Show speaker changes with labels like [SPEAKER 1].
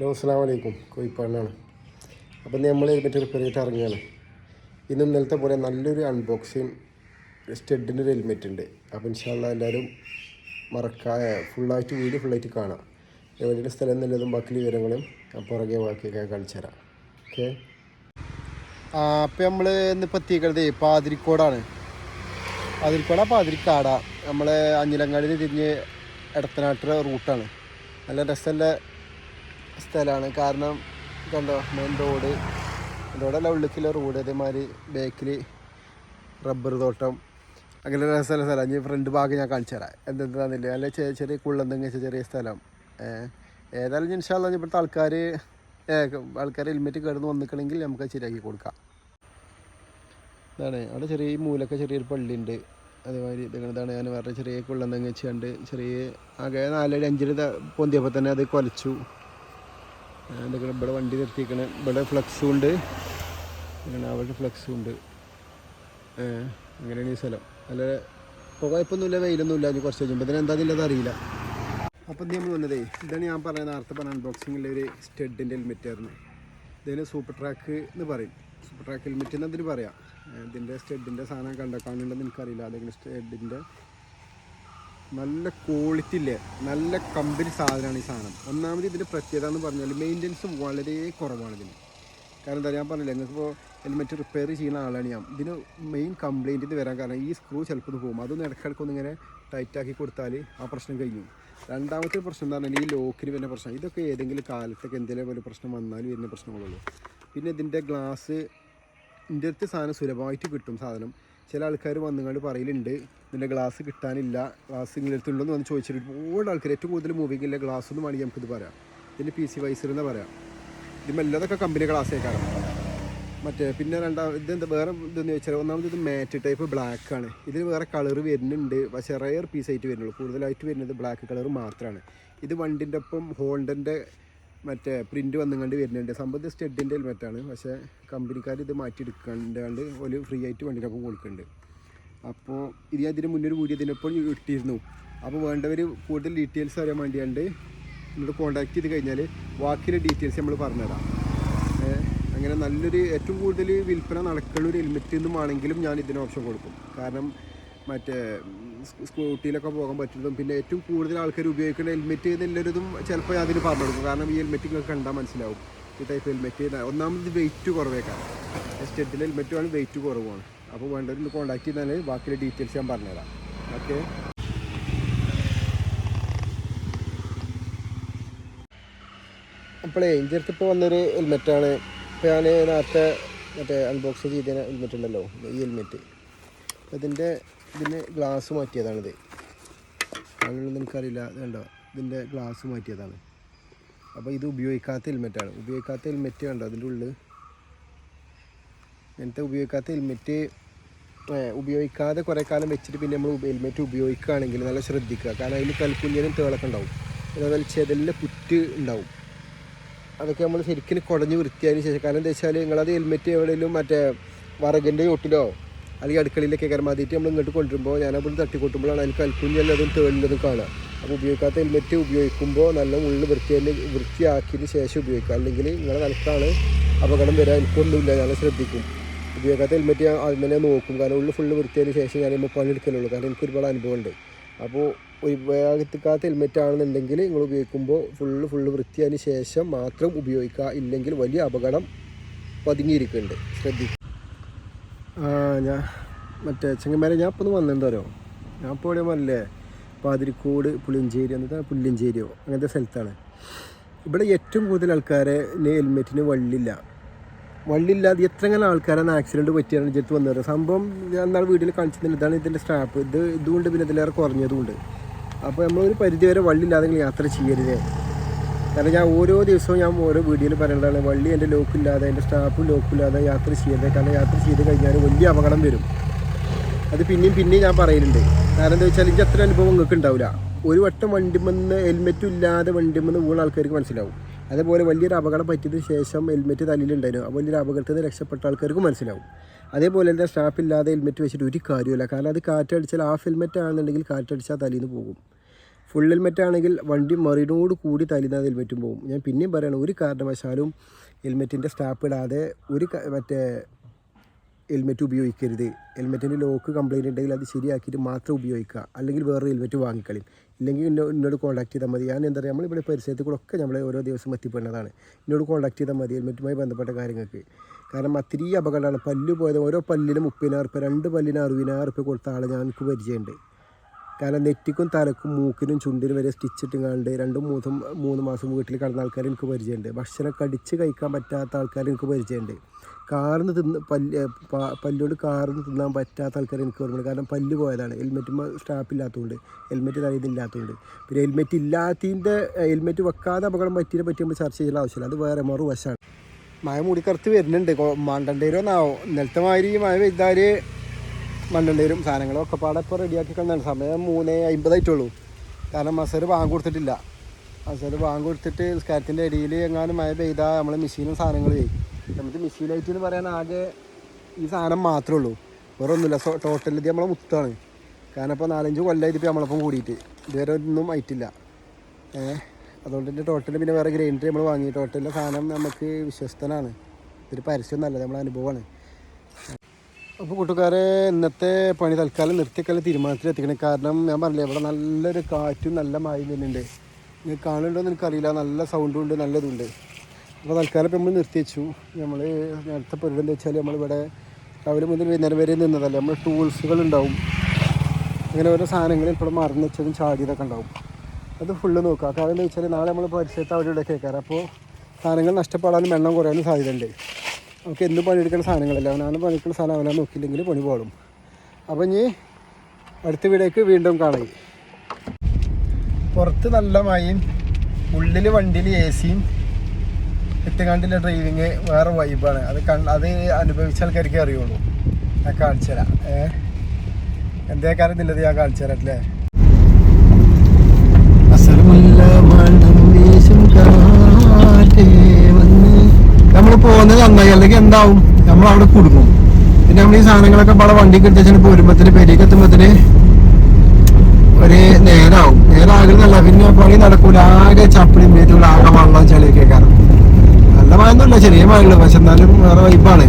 [SPEAKER 1] Hello അസ്സാം വലൈക്കും കോഴിപ്പാടിനാണ് അപ്പം നമ്മൾ ഹെൽമെറ്റ് റിപ്പയർ ചെയ്തിട്ട് ഇറങ്ങുകയാണ്. ഇന്നും ഇന്നലത്തെ പോലെ നല്ലൊരു അൺബോക്സിങ് സ്റ്റെഡിന്റെ ഒരു ഹെൽമെറ്റ് ഉണ്ട്. അപ്പം ഇൻഷാല്ല എല്ലാവരും മറക്കാ ഫുള്ളായിട്ട് വീഡിയോ ഫുള്ളായിട്ട് കാണാം. എവിടെയുള്ള സ്ഥലം എന്നുള്ളതും ബാക്കി വിവരങ്ങളും പുറകെ ബാക്കിയൊക്കെ കാണിച്ചു തരാം. ഓക്കെ അപ്പം നമ്മൾ ഇന്നിപ്പോൾ എത്തിക്കുന്നത് പാതിരിക്കോടാണ്. പാതിരിക്കോടാ പാതിരിക്കാട. നമ്മൾ അഞ്ഞിലങ്ങാടിന് തിരിഞ്ഞ് ഇടത്തനാട്ടിലെ റൂട്ടാണ് നല്ല രസമുള്ള സ്ഥലമാണ്. കാരണം കണ്ടോ മെയിൻ റോഡ് റോഡല്ല ഉള്ളിക്കുള്ള റോഡ് അതേമാതിരി ബേക്കിൽ റബ്ബർ തോട്ടം. അങ്ങനെ രസമുള്ള സ്ഥലം ഇനി ഫ്രണ്ട് ഭാഗം ഞാൻ കാണിച്ചു തരാം. എന്തെന്താന്നില്ല? നല്ല ചെറിയ ചെറിയ കുള്ളന്തെങ്ങ ചെറിയ സ്ഥലം. ഏതായാലും ഇൻഷാല്ല ഇപ്പോഴത്തെ ആൾക്കാർ ആൾക്കാർ ഹെൽമെറ്റ് കിടന്ന് വന്നിക്കണമെങ്കിൽ നമുക്ക് ശരിയാക്കി കൊടുക്കാം. ഇതാണ്. അവിടെ ചെറിയ മൂലൊക്കെ ചെറിയൊരു പള്ളിയുണ്ട് അതേമാതിരി ഇതാണ്. ഞാൻ വേറെ ചെറിയ കുള്ളന്തെങ്ങ വെച്ചുകൊണ്ട് ചെറിയ ആകെ നാലടി അഞ്ചടി പൊന്തിയപ്പോൾ തന്നെ അത് കൊലച്ചു. എന്തൊക്കെ ഇവിടെ വണ്ടി നിർത്തിക്കണേ ഇവിടെ ഫ്ലക്സും ഉണ്ട്. അവിടെ ഫ്ലക്സും ഉണ്ട്. അങ്ങനെയാണ് ഈ സ്ഥലം. നല്ല ഇപ്പോൾ കുഴപ്പമൊന്നുമില്ല വെയിലൊന്നുമില്ല. ഇനി കുറച്ച് കഴിയുമ്പോൾ ഇതിന് ഇല്ലാതെ അറിയില്ല. അപ്പം ഇത് നമ്മൾ വന്നതേ ഇതാണ് ഞാൻ പറയുന്നത് നേരത്തെ പറഞ്ഞ അൺബോക്സിങ്ങിലെ ഒരു സ്റ്റെഡിന്റെ ഹെൽമെറ്റ് ആയിരുന്നു. ഇതിന് സൂപ്പർ ട്രാക്ക് എന്ന് പറയും. സൂപ്പർ ട്രാക്ക് ഹെൽമെറ്റ് എന്ന് അതിന് പറയാം? ഇതിന്റെ സ്റ്റെഡിന്റെ സാധനം കണ്ട എനിക്കറിയില്ല. അല്ലെങ്കിൽ സ്റ്റെഡിന്റെ നല്ല ക്വാളിറ്റി ഇല്ലേ നല്ല കമ്പനി സാധനമാണ് ഈ സാധനം. ഒന്നാമത് ഇതിന്റെ പ്രത്യേകത എന്ന് പറഞ്ഞാൽ മെയിന്റനൻസ് വളരെ കുറവാണ് ഇതിന്. കാരണം എന്താ ഞാൻ പറഞ്ഞില്ല നിങ്ങൾക്കിപ്പോൾ ഹെൽമെറ്റ് റിപ്പയർ ചെയ്യുന്ന ആളാണ് ഞാൻ. ഇതിന് മെയിൻ കംപ്ലയിന്റ് ഇത് വരാൻ കാരണം ഈ സ്ക്രൂ ചിലപ്പോൾ പോകും. അതൊന്ന് ഇടയ്ക്കിടയ്ക്കൊന്ന് ഇങ്ങനെ ടൈറ്റാക്കി കൊടുത്താൽ ആ പ്രശ്നം കഴിഞ്ഞു. രണ്ടാമത്തെ പ്രശ്നം എന്ന് പറഞ്ഞാൽ ഈ ലോക്കിന് വരുന്ന പ്രശ്നം. ഇതൊക്കെ ഏതെങ്കിലും കാലത്തൊക്കെ എന്തെങ്കിലും ഒരു പ്രശ്നം വന്നാൽ വരുന്ന പ്രശ്നങ്ങളുള്ളൂ പിന്നെ ഇതിന്റെ ഗ്ലാസ് ഇതിന്റെ അടുത്ത് സാധനം സുലഭമായിട്ട് കിട്ടും സാധനം. ചില ആൾക്കാർ വന്നുകൊണ്ട് പറയലുണ്ട് ഇതിന്റെ ഗ്ലാസ് കിട്ടാനില്ല ഗ്ലാസ് ഇങ്ങനെ അടുത്തുണ്ടോയെന്ന് വന്ന് ചോദിച്ചിട്ട് ഒരുപാട് ആൾക്കാർ ഏറ്റവും കൂടുതൽ മൂവിങ് ഇല്ല ഗ്ലാസ് ഒന്നും വേണമെങ്കിൽ നമുക്കിത് പറയാം. ഇതിന്റെ പി സി വൈസർ എന്ന് പറയാം ഇതുമെല്ലതൊക്കെ കമ്പനി ഗ്ലാസ്സേക്കാണ് മറ്റേ പിന്നെ രണ്ടാം ഇതെന്താ വേറെ ഇതെന്ന് ചോദിച്ചാൽ ഒന്നാമത് ഇത് മാറ്റ് ടൈപ്പ് ബ്ലാക്ക് ആണ്. ഇതിൽ വേറെ കളർ വരുന്നുണ്ട് പക്ഷേ റയർ പീസ് ആയിട്ട് വരുന്നുള്ളൂ. കൂടുതലായിട്ട് വരുന്നത് ബ്ലാക്ക് കളർ മാത്രമാണ് ഇത് വണ്ടിന്റെ ഒപ്പം ഹോണ്ടന്റെ മറ്റേ പ്രിന്റ് വന്നുകൊണ്ട് വരുന്നുണ്ട്. സംഭവം സ്റ്റെഡിന്റെ ഹെൽമെറ്റാണ് പക്ഷേ കമ്പനിക്കാർ ഇത് മാറ്റിയെടുക്കാണ്ട് ഒരു ഫ്രീ ആയിട്ട് വണ്ടിയിലൊക്കെ കൊടുക്കുന്നുണ്ട്. അപ്പോൾ ഇത് അതിന് മുന്നൊരു കൂടി വീഡിയോ ഇതിനൊപ്പം ഇട്ടിരുന്നു. അപ്പോൾ വേണ്ടവർ കൂടുതൽ ഡീറ്റെയിൽസ് അറിയാൻ വേണ്ടിയാണ്ട് നമ്മൾ കോൺടാക്ട് ചെയ്ത് കഴിഞ്ഞാൽ ബാക്കിയുള്ള ഡീറ്റെയിൽസ് നമ്മൾ പറഞ്ഞുതരാം. അങ്ങനെ നല്ലൊരു ഏറ്റവും കൂടുതൽ വിൽപ്പന നടക്കുന്ന ഒരു ഹെൽമെറ്റ് എന്നും ആണെങ്കിലും ഞാൻ ഇതിന് ഓപ്ഷൻ കൊടുക്കും. കാരണം മറ്റേ സ്കൂട്ടിയിലൊക്കെ പോകാൻ പറ്റുന്നതും പിന്നെ ഏറ്റവും കൂടുതൽ ആൾക്കാർ ഉപയോഗിക്കുന്ന ഹെൽമെറ്റ് എന്നുള്ളൊരിതും ചിലപ്പോൾ അതിന് പറഞ്ഞു കൊടുക്കും. കാരണം ഈ ഹെൽമെറ്റ് നിങ്ങൾക്ക് കണ്ടാൽ മനസ്സിലാവും. ഈ ടൈപ്പ് ഹെൽമെറ്റ് ഒന്നാമത് വെയിറ്റ് കുറവേക്കാണ് സ്റ്റെഡിന്റെ ഹെൽമെറ്റുമാണ് വെയിറ്റ് കുറവാണ്. അപ്പോൾ വേണ്ടവരിൽ കോൺടാക്ട് ചെയ്താൽ ബാക്കിയുള്ള ഡീറ്റെയിൽസ് ഞാൻ പറഞ്ഞുതരാം. ഓക്കെ? അപ്പോൾ എന്റെ ഇപ്പോൾ വന്നൊരു ഹെൽമെറ്റാണ് ഇപ്പോൾ ഞാൻ നേരത്തെ മറ്റേ അൺബോക്സ് ചെയ്ത ഹെൽമെറ്റ് ഉണ്ടല്ലോ ഈ ഹെൽമെറ്റ്. അപ്പോൾ ഇതിന്റെ ഗ്ലാസ് മാറ്റിയതാണിത്. അങ്ങനെയൊന്നും എനിക്കറിയില്ല കണ്ടോ? ഇതിന്റെ ഗ്ലാസ് മാറ്റിയതാണ്. അപ്പോൾ ഇത് ഉപയോഗിക്കാത്ത ഹെൽമെറ്റാണ് ഉപയോഗിക്കാത്ത ഹെൽമെറ്റ് കണ്ടോ? അതിന്റെ ഉള്ളിൽ ഇങ്ങനത്തെ ഉപയോഗിക്കാത്ത ഹെൽമെറ്റ് ഉപയോഗിക്കാതെ കുറേ കാലം വെച്ചിട്ട് പിന്നെ നമ്മൾ ഹെൽമെറ്റ് ഉപയോഗിക്കുകയാണെങ്കിൽ നല്ല ശ്രദ്ധിക്കുക. കാരണം അതിൽ കൽക്കുഞ്ഞനും തേളൊക്കെ ഉണ്ടാവും. അതേപോലെ ചെതലിന്റെ പുറ്റ് ഉണ്ടാവും. അതൊക്കെ നമ്മൾ ശരിക്കും കുടഞ്ഞ് വൃത്തിയായതിനു ശേഷം. കാരണം എന്താ വെച്ചാൽ നിങ്ങളത് ഹെൽമെറ്റ് എവിടെയെങ്കിലും മറ്റേ വറകിന്റെ ചോട്ടിലോ അല്ലെങ്കിൽ അടുക്കളയിലൊക്കെ കരമാതിയിട്ട് നമ്മൾ ഇങ്ങോട്ട് കൊണ്ടുവരുമ്പോൾ ഞാൻ അവിടെ തട്ടിക്കൂട്ടുമ്പോഴാണ് അതിൽ കൽക്കുഞ്ഞല്ലതും തേളില്ലതും കാണുക. അപ്പോൾ ഉപയോഗിക്കാത്ത ഹെൽമെറ്റ് ഉപയോഗിക്കുമ്പോൾ നല്ല ഉള്ളിൽ വൃത്തിയായി വൃത്തിയാക്കിയതിന് ശേഷം ഉപയോഗിക്കുക. അല്ലെങ്കിൽ നിങ്ങളുടെ നിലത്താണ് അപകടം വരാൻ എനിക്കൊന്നുമില്ല. ഞാൻ ശ്രദ്ധിക്കും. ഉപയോഗിക്കാത്ത ഹെൽമെറ്റ് ഞാൻ ആദ്യം തന്നെ നോക്കും. കാരണം ഉള്ളിൽ ഫുള്ള് വൃത്തിയതിന് ശേഷം ഞാൻ ഇപ്പോൾ പണിയെടുക്കലുള്ളൂ. കാരണം എനിക്ക് ഒരുപാട് അനുഭവമുണ്ട്. അപ്പോൾ ഉപയോഗിക്കാത്ത ഹെൽമെറ്റ് ആണെന്നുണ്ടെങ്കിൽ നിങ്ങൾ ഉപയോഗിക്കുമ്പോൾ ഫുള്ള് ഫുള്ള് വൃത്തിയതിന് ശേഷം മാത്രം ഉപയോഗിക്കുക. ഇല്ലെങ്കിൽ വലിയ അപകടം പതുങ്ങിയിരിക്കുന്നുണ്ട്. ശ്രദ്ധിക്കുക. ഞാൻ മറ്റേ ചെങ്ങന്മാരെ ഞാൻ ഇപ്പോൾ ഒന്ന് വന്നെന്തോ ഞാൻ ഇപ്പോൾ ഇവിടെ വന്നില്ലേ? പാതിരിക്കോട് പുളിഞ്ചേരി എന്നിട്ട് പുല്ലിഞ്ചേരിയോ അങ്ങനത്തെ സ്ഥലത്താണ്. ഇവിടെ ഏറ്റവും കൂടുതൽ ആൾക്കാരെ ഹെൽമെറ്റിന് വള്ളില്ല. വള്ളില്ലാതെ എത്ര അങ്ങനെ ആൾക്കാരാണ് ആക്സിഡന്റ് പറ്റിയാണ് ചേർത്ത് വന്നത്. സംഭവം ഞാൻ എന്നാൽ വീട്ടിൽ കാണിച്ചിരുന്നില്ല ഇതാണ് ഇതിന്റെ സ്റ്റാപ്പ് ഇത് ഇതുകൊണ്ട് പിന്നെ ഇതിലേറെ കുറഞ്ഞതുകൊണ്ട്. അപ്പോൾ നമ്മളൊരു പരിധി വരെ വള്ളില്ലാതെ യാത്ര ചെയ്യരുതേ. കാരണം ഞാൻ ഓരോ ദിവസവും ഞാൻ ഓരോ വീഡിയോയിൽ പറയുന്നതാണ് വള്ളി എന്റെ ലോക്കില്ലാതെ എന്റെ സ്റ്റാഫും ലോക്കില്ലാതെ യാത്ര ചെയ്യരുത്. കാരണം യാത്ര ചെയ്ത് കഴിഞ്ഞാൽ വലിയ അപകടം വരും. അത് പിന്നെയും പിന്നെയും ഞാൻ പറയുന്നുണ്ട്. കാരണം എന്താ വെച്ചാൽ എനിക്ക് അത്ര അനുഭവം നിങ്ങൾക്ക് ഉണ്ടാവില്ല ഒരു വട്ടം വണ്ടിമെന്ന് ഹെൽമെറ്റും ഇല്ലാതെ വണ്ടിമെന്ന് വീണ ആൾക്കാർക്ക് മനസ്സിലാവും. അതേപോലെ വലിയൊരു അപകടം പറ്റിയതിന് ശേഷം ഹെൽമെറ്റ് തലയിലുണ്ടായിരുന്നു അപ്പോൾ വലിയൊരു അപകടത്തിൽ നിന്ന് രക്ഷപ്പെട്ട ആൾക്കാർക്ക് മനസ്സിലാവും. അതേപോലെ തന്നെ സ്റ്റാഫ് ഇല്ലാതെ ഹെൽമെറ്റ് വെച്ചിട്ട് ഒരു കാര്യമില്ല കാരണം അത് കാറ്റടിച്ചാൽ ഹാഫ് ഹെൽമെറ്റ് ആണെന്നുണ്ടെങ്കിൽ കാറ്റടിച്ചാൽ തലയിൽ നിന്ന് പോകും. ഫുൾ ഹെൽമെറ്റ് ആണെങ്കിൽ വണ്ടി മറിനോട് കൂടി തലിനാതെ ഹെൽമെറ്റും പോകും ഞാൻ പിന്നെയും പറയണം ഒരു കാരണവശാലും ഹെൽമെറ്റിന്റെ സ്റ്റാപ്പ് ഇടാതെ ഒരു മറ്റേ ഹെൽമെറ്റ് ഉപയോഗിക്കരുത്. ഹെൽമെറ്റിന്റെ ലോക്ക് കംപ്ലൈന്റ് ഉണ്ടെങ്കിൽ അത് ശരിയാക്കിയിട്ട് മാത്രം ഉപയോഗിക്കുക. അല്ലെങ്കിൽ വേറെ ഹെൽമെറ്റ് വാങ്ങിക്കളയും. ഇല്ലെങ്കിൽ എന്നോ എന്നോട് കോൺടാക്ട് ചെയ്താൽ മതി. ഞാൻ എന്താ പറയുക നമ്മളിവിടെ പരിസരത്ത് കൂടെ ഒക്കെ നമ്മൾ ഓരോ ദിവസം എത്തിപ്പെടുന്നതാണ്. എന്നോട് കോൺടാക്ട് ചെയ്താൽ മതി ഹെൽമെറ്റുമായി ബന്ധപ്പെട്ട കാര്യങ്ങൾക്ക്. കാരണം അത്തിരി അപകടമാണ്. പല്ല് പോയത് ഓരോ പല്ലിനും മുപ്പതിനായിരം റുപ്യ രണ്ട് പല്ലിന് അറുപതിനായിരം റുപ്യ കൊടുത്ത ആളെ ഞങ്ങൾക്ക് പരിചയമുണ്ട്. കാരണം നെറ്റിക്കും തലക്കും മൂക്കിനും ചുണ്ടിനും വരെ സ്റ്റിച്ച് ഇട്ടുങ്ങാണ്ട് രണ്ടും മൂന്നും മൂന്ന് മാസം വീട്ടിൽ കടന്ന ആൾക്കാർ എനിക്ക് പരിചയമുണ്ട്. ഭക്ഷണം കടിച്ച് കഴിക്കാൻ പറ്റാത്ത ആൾക്കാർ എനിക്ക് പരിചയമുണ്ട്. കാർന്ന് തിന്ന് പല്ല് പല്ലോട് കാർന്ന് തിന്നാൻ പറ്റാത്ത ആൾക്കാർ എനിക്ക് ഓർമ്മയുണ്ട്. കാരണം പല്ല് പോയതാണ്. ഹെൽമെറ്റ് സ്റ്റാപ്പ് ഇല്ലാത്തതുകൊണ്ട് ഹെൽമെറ്റ് തലയിൽ ഇല്ലാത്തതുകൊണ്ട്. പിന്നെ ഹെൽമെറ്റ് ഇല്ലാത്തതിന്റെ ഹെൽമെറ്റ് വെക്കാതെ അപകടം പറ്റിയതിനെ പറ്റി നമ്മൾ ചർച്ച ചെയ്യേണ്ട ആവശ്യമില്ല. അത് വേറെ മറുവശമാണ് മഴ മൂടിക്കറുത്ത് വരുന്നുണ്ട്. മണ്ടണ്ടേരോന്നാവും ഇന്നലത്തെ മാതിരി മഴ പെയ്താൽ മണ്ടണ്ടേരും സാധനങ്ങളൊക്കെ പാടെ ഇപ്പോൾ റെഡിയാക്കി കളഞ്ഞാണ് സമയം മൂന്ന് അമ്പതായിട്ടുള്ളൂ കാരണം മസർ ബാങ്ക് കൊടുത്തിട്ടില്ല. മസർ ബാങ്ക് കൊടുത്തിട്ട് സ്കാരത്തിന്റെ അടിയിൽ എങ്ങാനും മഴ പെയ്താൽ നമ്മൾ മെഷീനും ചെയ്യും. നമുക്ക് മെഷീനായിട്ട് എന്ന് പറയാൻ ആകെ ഈ സാധനം മാത്രമേ ഉള്ളൂ. വേറെ ഒന്നുമില്ല ടോട്ടൽ ഇത് നമ്മളെ മുത്താണ്. കാരണം ഇപ്പോൾ നാലഞ്ച് കൊല്ലമായിട്ട് ഇപ്പോൾ നമ്മളൊപ്പം കൂടിയിട്ട്. ഇതുവരെ ഒന്നും ആയിട്ടില്ല. ഏഹ് അതുകൊണ്ട് തന്നെ ടോട്ടൽ പിന്നെ വേറെ ഗ്രൈൻഡർ നമ്മൾ വാങ്ങി. ടോട്ടലിന്റെ സാധനം നമുക്ക് വിശ്വസ്തനാണ്. ഇതൊരു പരസ്യം നല്ലത് നമ്മളെ അനുഭവമാണ്. അപ്പോൾ കൂട്ടുകാരെ ഇന്നത്തെ പണി തൽക്കാലം നിർത്തിക്കാലം തീരുമാനത്തിലെത്തിക്കണം. കാരണം ഞാൻ പറഞ്ഞില്ലേ ഇവിടെ നല്ലൊരു കാറ്റും നല്ല മഴയും വരുന്നുണ്ട്. നിങ്ങൾക്ക് കാണുന്നുണ്ടോ എന്ന് എനിക്കറിയില്ല. നല്ല സൗണ്ടും ഉണ്ട് നല്ലതുണ്ട് അപ്പോൾ തൽക്കാലം ഇപ്പം നമ്മൾ നിർത്തി വെച്ചു. നമ്മൾ നേരത്തെ പരിപാടി എന്താ വെച്ചാൽ നമ്മളിവിടെ രാവിലെ മുതൽ വൈകുന്നേരം വരെ നിന്നതല്ലേ. നമ്മൾ ടൂൾസുകൾ ഉണ്ടാവും. അങ്ങനെ ഓരോ സാധനങ്ങൾ ഇപ്പോൾ മറന്നു വെച്ചതും ചാടിയതൊക്കെ ഉണ്ടാവും. അത് ഫുള്ള് നോക്കുക. കാരണം എന്താ വെച്ചാൽ നാളെ നമ്മൾ പരിസരത്ത് അവിടെ ഇവിടെ കേൾക്കാറ്. അപ്പോൾ സാധനങ്ങൾ നഷ്ടപ്പെടാനും വെള്ളം കുറയാനും സാധ്യതയുണ്ട്. നമുക്ക് എന്തും പണിയെടുക്കുന്ന സാധനങ്ങളല്ല. അവനാണ് പണിയെടുക്കുന്ന സാധനം അവനാ നോക്കിയില്ലെങ്കിൽ പണി പോളും അപ്പം ഇനി അടുത്ത വീടേക്ക് വീണ്ടും കാണാം. പുറത്ത് നല്ല മഴയും ഉള്ളിൽ വണ്ടിയിൽ എ സിയും എട്ടുകാണ്ടിലെ ഡ്രൈവിങ് വേറെ വൈബാണ് അത് കൺ അത് അനുഭവിച്ച ആൾക്കാർക്ക് അറിയുള്ളൂ. ഞാൻ കാണിച്ചു തരാം ഏഹ് എന്തേ കാര്യം ഞാൻ കാണിച്ചു തരാം അല്ലേ? നമ്മൾ പോകുന്നത് നന്നായി അല്ലെങ്കിൽ എന്താവും? നമ്മൾ അവിടെ കുടുങ്ങും. പിന്നെ നമ്മൾ ഈ സാധനങ്ങളൊക്കെ ഇവിടെ വണ്ടി കിട്ടിയ പോരുമ്പത്തിന് പെരിയൊക്കെ എത്തുമ്പത്തിന് ഒരു നേരാവും. നേരാകുന്നല്ല പിന്നെ പണി നടക്കൂല. ആകെ ചപ്പിളി മേറ്റുള്ള ആകെ വെള്ളം ചളിയൊക്കെ കാരണം നല്ല മഴയൊന്നുമില്ല. ചെറിയ മഴയുള്ളൂ പക്ഷെ എന്നാലും വേറെ വൈബാണ്